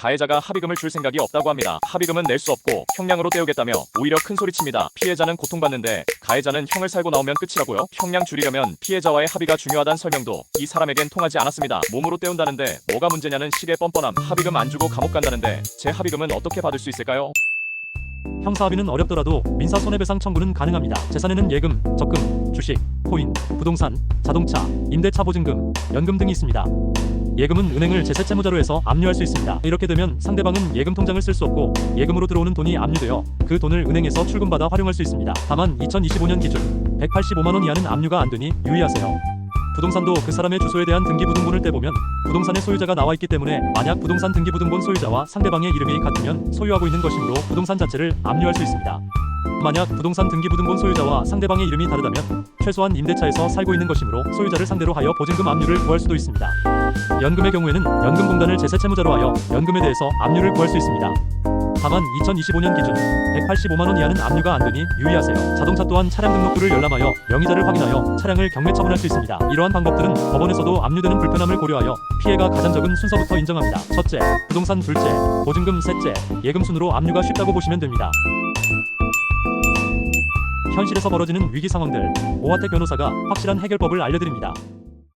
가해자가 합의금을 줄 생각이 없다고 합니다. 합의금은 낼 수 없고 형량으로 때우겠다며 오히려 큰 소리칩니다. 피해자는 고통받는데 가해자는 형을 살고 나오면 끝이라고요? 형량 줄이려면 피해자와의 합의가 중요하다는 설명도 이 사람에겐 통하지 않았습니다. 몸으로 때운다는데 뭐가 문제냐는 식의 뻔뻔함. 합의금 안 주고 감옥 간다는데 제 합의금은 어떻게 받을 수 있을까요? 형사합의는 어렵더라도 민사 손해배상 청구는 가능합니다. 재산에는 예금, 적금, 주식, 코인, 부동산, 자동차, 임대차 보증금, 연금 등이 있습니다. 예금은 은행을 제 세 채무자로 해서 압류할 수 있습니다. 이렇게 되면 상대방은 예금 통장을 쓸 수 없고 예금으로 들어오는 돈이 압류되어 그 돈을 은행에서 출금받아 활용할 수 있습니다. 다만 2025년 기준 185만 원 이하는 압류가 안 되니 유의하세요. 부동산도 그 사람의 주소에 대한 등기부등본을 떼보면 부동산의 소유자가 나와 있기 때문에 만약 부동산 등기부등본 소유자와 상대방의 이름이 같으면 소유하고 있는 것이므로 부동산 자체를 압류할 수 있습니다. 만약 부동산 등기부등본 소유자와 상대방의 이름이 다르다면 최소한 임대차에서 살고 있는 것이므로 소유자를 상대로 하여 보증금 압류를 구할 수도 있습니다. 연금의 경우에는 연금공단을 제세 채무자로 하여 연금에 대해서 압류를 구할 수 있습니다. 다만 2025년 기준 185만 원 이하는 압류가 안 되니 유의하세요. 자동차 또한 차량 등록부를 열람하여 명의자를 확인하여 차량을 경매 처분할 수 있습니다. 이러한 방법들은 법원에서도 압류되는 불편함을 고려하여 피해가 가장 적은 순서부터 인정합니다. 첫째, 부동산 둘째, 보증금 셋째, 예금 순으로 압류가 쉽다고 보시면 됩니다. 현실에서 벌어지는 위기 상황들 오하택 변호사가 확실한 해결법을 알려드립니다.